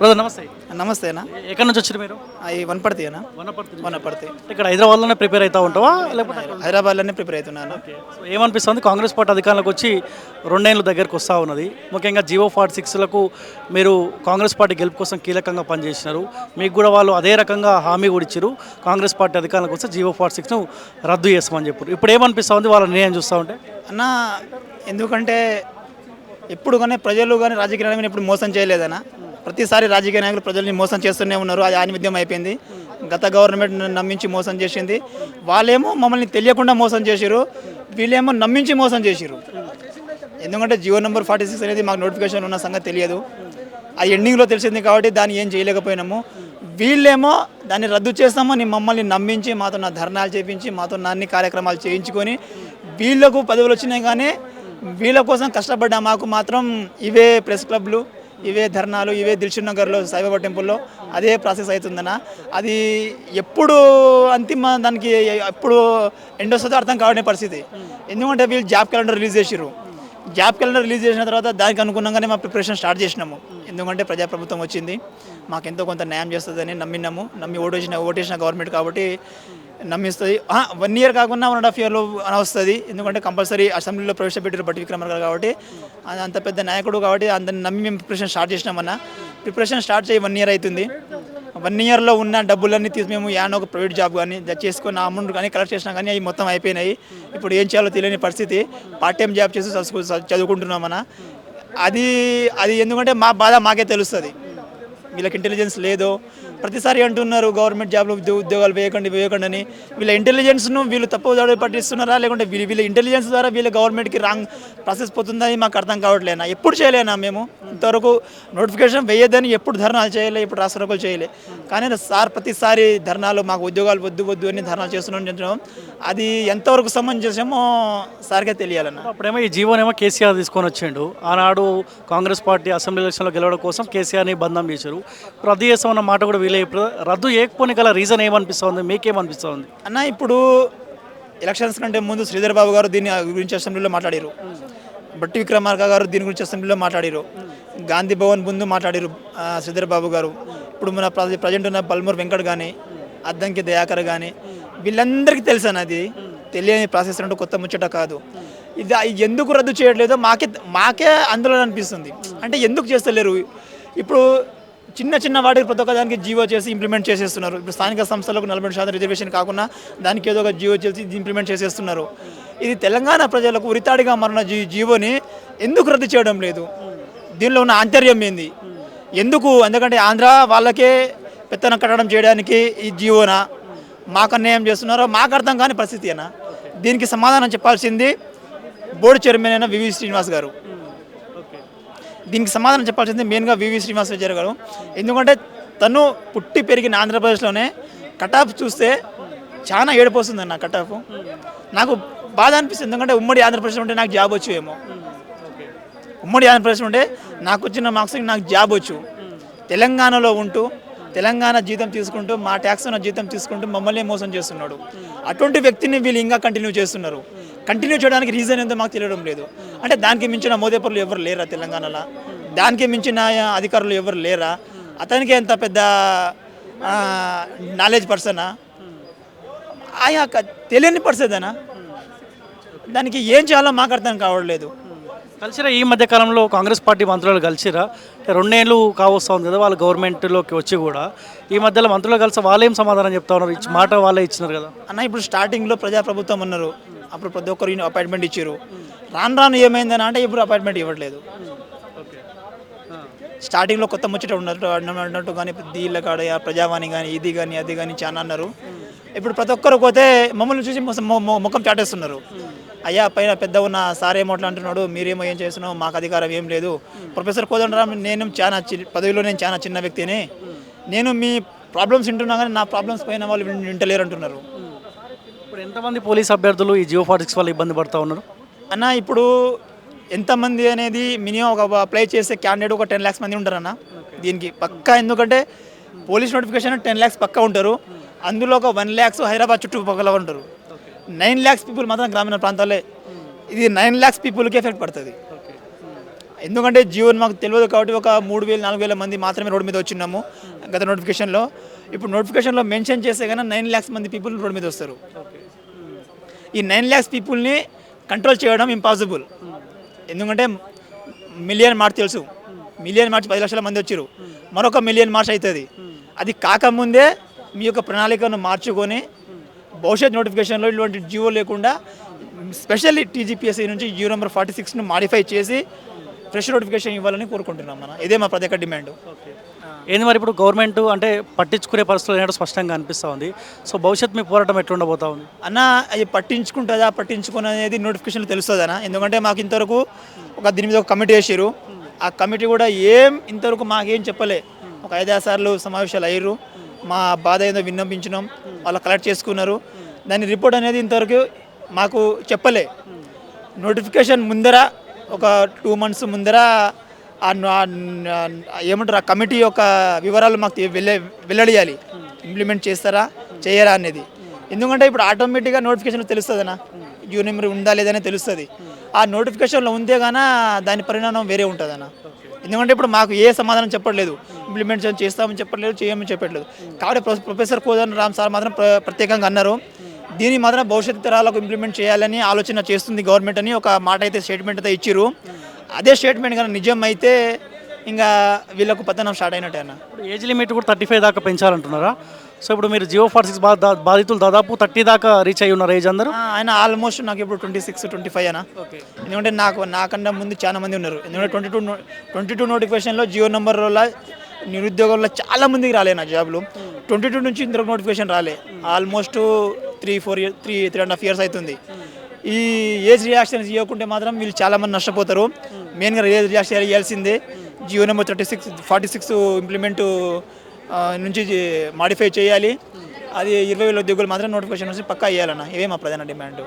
Brother నమస్తే. నమస్తే అన్న. ఎ- ఎక్కడి నుంచి వచ్చారు మీరు? అవి వనపర్తి అన్న. వనపర్తి వనపర్తి. ఇక్కడ హైదరాబాద్లోనే ప్రిపేర్ అవుతా ఉంటావా? లేకపోతే హైదరాబాద్లోనే ప్రిపేర్ అవుతున్నాను ఏమనిపిస్తుంది? కాంగ్రెస్ పార్టీ అధికారంలోకి వచ్చి రెండేళ్ళ దగ్గరకు వస్తూ ఉన్నది. ముఖ్యంగా జియో ఫార్టీ సిక్స్లకు మీరు కాంగ్రెస్ పార్టీ గెలుపు కోసం కీలకంగా పనిచేసినారు. మీకు కూడా వాళ్ళు అదే రకంగా హామీ కూడా ఇచ్చారు కాంగ్రెస్ పార్టీ అధికారంలోకి వస్తే జియో ఫార్టీ సిక్స్ను రద్దు చేస్తామని చెప్పారు. ఇప్పుడు ఏమనిపిస్తుంది? వాళ్ళ నిర్ణయం చూస్తూ ఉంటే? అన్న ఎందుకంటే ఎప్పుడు కానీ ప్రజలు కానీ రాజకీయ నాయకులు ఎప్పుడు మోసం చేయలేదన్న. ప్రతిసారి రాజకీయ నాయకులు ప్రజల్ని మోసం చేస్తూనే ఉన్నారు. అది ఆనిమిద్యం అయిపోయింది. గత గవర్నమెంట్ నమ్మించి మోసం చేసింది. వాళ్ళేమో మమ్మల్ని తెలియకుండా మోసం చేసిరు వీళ్ళేమో నమ్మించి మోసం చేసిరు ఎందుకంటే జియో నెంబర్ ఫార్టీ సిక్స్ అనేది మాకు నోటిఫికేషన్ ఉన్న సంగతి తెలియదు. అది ఎండింగ్లో తెలిసింది కాబట్టి దాన్ని ఏం చేయలేకపోయినాము. వీళ్ళేమో దాన్ని రద్దు చేస్తామని మమ్మల్ని నమ్మించి మాతో నా ధర్నాలు చేయించి మాతో నాన్ని కార్యక్రమాలు చేయించుకొని వీళ్ళకు పదవులు వచ్చినాయి కానీ వీళ్ళ కోసం కష్టపడ్డా. మాకు మాత్రం ఇవే ప్రెస్ క్లబ్లు. ఇవే ధర్నాలు ఇవే దిల్షుక్ నగర్లో సాయిబాబా టెంపుల్లో అదే ప్రాసెస్ అవుతుందన్న. అది ఎప్పుడు అంతిమ దానికి ఎప్పుడు ఎండ్ వస్తుందో అర్థం కావడం పరిస్థితి. ఎందుకంటే వీళ్ళు జాబ్ క్యాలెండర్ రిలీజ్ చేసిర్రు. జాబ్ క్యాలెండర్ రిలీజ్ చేసిన తర్వాత దానికి అనుగుణంగానే మా ప్రిపరేషన్ స్టార్ట్ చేసినాము. ఎందుకంటే ప్రజాప్రభుత్వం వచ్చింది. మాకు ఎంతో కొంత న్యాయం చేస్తుందని నమ్మినాము. నమ్మి ఓటేసిన ఓటేసిన గవర్నమెంట్ కాబట్టి నమ్మిస్తుంది. వన్ ఇయర్ కాకుండా వన్ అండ్ హాఫ్ ఇయర్లో వస్తుంది ఎందుకంటే కంపల్సరీ అసెంబ్లీలో ప్రవేశపెట్టారు బట్టి విక్రమర్ గారు కాబట్టి. అది అంత పెద్ద నాయకుడు కాబట్టి అందరిని నమ్మి మేము ప్రిపరేషన్ స్టార్ట్ చేసినామన్న ప్రిపరేషన్ స్టార్ట్ చేయి వన్ ఇయర్ అవుతుంది వన్ ఇయర్లో ఉన్న డబ్బులన్నీ తీసి మేము యానో ఒక ప్రైవేట్ జాబ్ కానీ జ- చేసుకున్న అమౌంట్ కానీ కలెక్ట్ చేసినా కానీ అవి మొత్తం అయిపోయినాయి. ఇప్పుడు ఏం చేయాలో తెలియని పరిస్థితి. పార్ట్ టైం జాబ్ చేసి చదువుకుంటున్నామన్న అది అది ఎందుకంటే మా బాధ మాకే తెలుస్తుంది. వీళ్ళకి ఇంటెలిజెన్స్ లేదో ప్రతిసారి అంటున్నారు గవర్నమెంట్ జాబ్లో ఉద్యోగాలు వేయకండి వేయకండి అని. వీళ్ళ ఇంటెలిజెన్స్ను వీళ్ళు తప్పు దాడి పట్టిస్తున్నారా? లేకుంటే వీళ్ళ వీళ్ళ ఇంటెలిజెన్స్ ద్వారా వీళ్ళ గవర్నమెంట్కి రాంగ్ ప్రాసెస్ పోతుందని మాకు అర్థం కావట్లేనా? ఎప్పుడు చేయలేనా మేము? ఇంతవరకు నోటిఫికేషన్ వేయద్దని ఎప్పుడు ధర్నాలు చేయలే ఇప్పుడు రాష్ట్రకులు చేయలే. కానీ సార్ ప్రతిసారి ధర్నాలు మాకు ఉద్యోగాలు వద్దు వద్దు అని ధర్నాలు చేస్తున్నాం అది ఎంతవరకు సమంజసమో సార్గా తెలియాలన్న. అప్పుడేమో ఈ జీవోనేమో కేసీఆర్ తీసుకొని వచ్చిండు. ఆనాడు కాంగ్రెస్ పార్టీ అసెంబ్లీ ఎలక్షన్లో గెలవడం కోసం కేసీఆర్ని బంధం చేశారు. రద్దు చేస్తామన్న మాట కూడా ఎమ్మెల్యే ఇప్పుడు రద్దు చేయకపోని గల రీజన్ ఏమనిపిస్తుంది? మీకేమనిపిస్తుంది? అన్న ఇప్పుడు ఎలక్షన్స్ కంటే ముందు శ్రీధర్ బాబు గారు దీని గురించి అసెంబ్లీలో మాట్లాడారు. బట్టి విక్రమార్క గారు దీని గురించి అసెంబ్లీలో మాట్లాడారు. గాంధీ భవన్ ముందు మాట్లాడారు శ్రీధర్ బాబు గారు. ఇప్పుడు మన ప్రజెంట్ ఉన్న పల్మూరు వెంకట్ కానీ అద్దంకి దయాకర్ కానీ వీళ్ళందరికీ తెలుసు అన్నది తెలియని ప్రాసెస్ అంటూ కొత్త ముచ్చట కాదు. ఇది ఇది ఎందుకు రద్దు చేయట్లేదో మాకే మాకే ఆందోళన అనిపిస్తుంది. అంటే ఎందుకు చేస్తలేరు? ఇప్పుడు చిన్న చిన్న వాటికి ప్రతి ఒక్క దానికి జీవో చేసి ఇంప్లిమెంట్ చేసేస్తున్నారు. ఇప్పుడు స్థానిక సంస్థలకు నలభై శాతం రిజర్వేషన్ కాకుండా దానికి ఏదో ఒక జీవో చేసి ఇంప్లిమెంట్ చేసేస్తున్నారు. ఇది తెలంగాణ ప్రజలకు ఉరితాడిగా మరణ జీ జీవోని ఎందుకు రద్దు చేయడం లేదు? దీనిలో ఉన్న ఆంతర్యం ఏంది? ఎందుకు? ఎందుకంటే ఆంధ్ర వాళ్ళకే పెత్తనం కట్టడం చేయడానికి ఈ జీవోనా? మాకు అన్యాయం చేస్తున్నారో మాకు అర్థం కాని పరిస్థితి అయినా దీనికి సమాధానం చెప్పాల్సింది బోర్డు చైర్మన్ అయిన వివి శ్రీనివాస్ గారు. దీనికి సమాధానం చెప్పాల్సింది మెయిన్గా వివి శ్రీనివాసరావు గారు ఎందుకంటే తను పుట్టి పెరిగిన ఆంధ్రప్రదేశ్లోనే కటాఫ్ చూస్తే చాలా ఏడిపోతుంది అన్న కటాఫ్. నాకు బాధ అనిపిస్తుంది ఎందుకంటే ఉమ్మడి ఆంధ్రప్రదేశ్ ఉంటే నాకు జాబ్ వచ్చు ఏమో. ఉమ్మడి ఆంధ్రప్రదేశ్ ఉంటే నాకు వచ్చిన మార్క్స్కి నాకు జాబ్ వచ్చు. తెలంగాణలో ఉంటూ తెలంగాణ జీతం తీసుకుంటూ మా ట్యాక్స్ ఉన్న జీతం తీసుకుంటూ మమ్మల్ని మోసం చేస్తున్నాడు. అటువంటి వ్యక్తిని వీళ్ళు ఇంకా కంటిన్యూ చేస్తున్నారు. కంటిన్యూ చేయడానికి రీజన్ ఏందో మాకు తెలియడం లేదు. అంటే దానికి మించిన మోదేపరులు ఎవరు లేరా తెలంగాణలో? దానికి మించిన అధికారులు ఎవరు లేరా? అతనికి ఎంత పెద్ద నాలెడ్జ్ పర్సనా ఆయా తెలియని పర్సదేనా దానికి ఏం చేయాలో మాకు అర్థం కావట్లేదు. కలిసిరా ఈ మధ్య కాలంలో కాంగ్రెస్ పార్టీ మంత్రులు కలిసిరా? రెండేళ్ళు కావస్తుంది కదా వాళ్ళు గవర్నమెంట్లోకి వచ్చి కూడా. ఈ మధ్యలో మంత్రులు కలిసి వాళ్ళేం సమాధానం చెప్తా ఉన్నారు? ఇచ్చి మాట వాళ్ళే ఇచ్చినారు కదా. అన్న ఇప్పుడు స్టార్టింగ్లో ప్రజాప్రభుత్వం ఉన్నారు. అప్పుడు ప్రతి ఒక్కరు అపాయింట్మెంట్ ఇచ్చారు రాను రాను ఏమైందని అంటే ఇప్పుడు అపాయింట్మెంట్ ఇవ్వట్లేదు. స్టార్టింగ్లో కొత్త ముచ్చట ఉన్నట్టు అన్నట్టు కానీ దీళ్ళ కాడ ప్రజావాణి కానీ ఇది కానీ అది కానీ చాలా అన్నారు. ఇప్పుడు ప్రతి ఒక్కరు పోతే మమ్మల్ని చూసి ముఖం చాటేస్తున్నారు. అయ్యా పైన పెద్ద ఉన్న సార్ ఏమో అట్లా అంటున్నాడు మీరేమో ఏం చేస్తున్నావు మాకు అధికారం ఏం లేదు. ప్రొఫెసర్ కోదండరామ్ నేను చాలా పదవిలో నేను చాలా చిన్న వ్యక్తిని. నేను మీ ప్రాబ్లమ్స్ వింటున్నా కానీ నా ప్రాబ్లమ్స్ పైన వాళ్ళు వింటలేరు అంటున్నారు ఇప్పుడు ఎంతమంది పోలీస్ అభ్యర్థులు ఈ జియో ఫార్టీ సిక్స్ వల్ల ఇబ్బంది పడుతూ ఉన్నారు? అన్న ఇప్పుడు ఎంతమంది అనేది మినిమం ఒక అప్లై చేసే క్యాండిడేట్ ఒక టెన్ ల్యాక్స్ మంది ఉంటారు అన్న దీనికి పక్కా ఎందుకంటే పోలీస్ నోటిఫికేషన్ టెన్ ల్యాక్స్ పక్కా ఉంటారు. అందులో ఒక వన్ ల్యాక్స్ హైదరాబాద్ చుట్టుపక్కల ఉంటారు. నైన్ ల్యాక్స్ పీపుల్ మాత్రం గ్రామీణ ప్రాంతాలే. ఇది నైన్ ల్యాక్స్ పీపుల్కి ఎఫెక్ట్ పడుతుంది. ఎందుకంటే జీవన్ మాకు తెలియదు కాబట్టి ఒక మూడు వేలు నాలుగు వేల మంది మాత్రమే రోడ్డు మీద వచ్చినాము గత నోటిఫికేషన్లో ఇప్పుడు నోటిఫికేషన్లో మెన్షన్ చేస్తే కన్నా నైన్ ల్యాక్స్ మంది పీపుల్ రోడ్డు మీద వస్తారు. ఈ నైన్ ల్యాక్స్ పీపుల్ని కంట్రోల్ చేయడం ఇంపాసిబుల్ ఎందుకంటే మిలియన్ మార్చ్ తెలుసు. మిలియన్ మార్చ్ పది లక్షల మంది వచ్చారు మరొక మిలియన్ మార్చ్ అవుతుంది అది కాకముందే మీ యొక్క ప్రణాళికను మార్చుకొని భవిష్యత్ నోటిఫికేషన్లో ఇటువంటి జియో లేకుండా స్పెషల్లీ టీజీపీఎస్సీ నుంచి జియో నెంబర్ ఫార్టీ సిక్స్ను మాడిఫై చేసి ఫ్రెష్ నోటిఫికేషన్ ఇవ్వాలని కోరుకుంటున్నాం మనం. ఇదే మా ప్రత్యేక డిమాండ్. ఏంది మరి ఇప్పుడు గవర్నమెంట్ అంటే పట్టించుకునే పరిస్థితులు ఏంటో స్పష్టంగా అనిపిస్తూ ఉంది. సో భవిష్యత్ మీ పోరాటం ఎట్లుండబోతా ఉంది? అన్న అది పట్టించుకుంటుందా పట్టించుకుని అనేది నోటిఫికేషన్లు తెలుస్తుందన్న. ఎందుకంటే మాకు ఇంతవరకు ఒక దీని మీద ఒక కమిటీ వేసారు ఆ కమిటీ కూడా ఏం ఇంతవరకు మాకేం చెప్పలే. ఒక ఐదారు సార్లు సమావేశాలు అయ్యారు మా బాధ ఏదో విన్నపించినాం వాళ్ళు కలెక్ట్ చేసుకున్నారు. దాని రిపోర్ట్ అనేది ఇంతవరకు మాకు చెప్పలే. నోటిఫికేషన్ ముందర ఒక టూ మంత్స్ ముందర ఏమంటారు ఆ కమిటీ యొక్క వివరాలు మాకు వెళ్ళే వెల్లడియాలి. ఇంప్లిమెంట్ చేస్తారా చేయరా అనేది. ఎందుకంటే ఇప్పుడు ఆటోమేటిక్గా నోటిఫికేషన్ తెలుస్తుందనా యూ నెంబర్ ఉందా లేదని తెలుస్తుంది. ఆ నోటిఫికేషన్లో ఉంటే గాన దాని పరిణామం వేరే ఉంటుందన్న. ఎందుకంటే ఇప్పుడు మాకు ఏ సమాధానం చెప్పట్లేదు. ఇంప్లిమెంటేషన్ చేస్తామని చెప్పట్లేదు చేయమని చెప్పట్లేదు. కాబట్టి pro- professor Kodandaram sir మాత్రం ప్ర- ప్రత్యేకంగా అన్నారు. దీన్ని మాత్రం భవిష్యత్ తరాలకు ఇంప్లిమెంట్ చేయాలని ఆలోచన చేస్తుంది గవర్నమెంట్ అని ఒక మాట అయితే స్టేట్మెంట్ అయితే ఇచ్చారు అదే స్టేట్మెంట్ కానీ నిజం అయితే ఇంకా వీళ్ళకు పతనం స్టార్ట్ అయినట్టే అన్న. ఇప్పుడు ఏజ్ లిమిట్ కూడా థర్టీ ఫైవ్ దాకా పెంచాలంటున్నారా? సో ఇప్పుడు మీరు జియో ఫార్ సిక్స్ బాధితులు దాదాపు థర్టీ దాకా రీచ్ అయ్యి ఉన్నారు ఏజ్ అందరూ? ఆయన ఆల్మోస్ట్ నాకు ఇప్పుడు ట్వంటీ సిక్స్ ట్వంటీ ఫైవ్ అన్న. ఓకే. ఎందుకంటే నాకు నాకన్నా ముందు చాలా మంది ఉన్నారు. ఎందుకంటే ట్వంటీ టూ ట్వంటీ టూ నోటిఫికేషన్లో జియో నెంబర్ వల్ల నిరుద్యోగంలో చాలా మందికి రాలే నా జాబ్లు ట్వంటీ టూ నుంచి ఇంతవరకు నోటిఫికేషన్ రాలే. Almost three four year three three and half years అవుతుంది. ఈ ఏజ్ రియాక్షన్స్ ఇవ్వకుంటే మాత్రం వీళ్ళు చాలామంది నష్టపోతారు. మెయిన్గా ఏజ్ రియాక్షన్ ఇవ్వాల్సిందే GO number thirty six forty six implement నుంచి మాడిఫై చేయాలి. అది ఇరవై వేల ఉద్యోగులు మాత్రం నోటిఫికేషన్ నుంచి పక్కా ఇవ్వాలన్న. ఇవే మా ప్రధాన డిమాండ్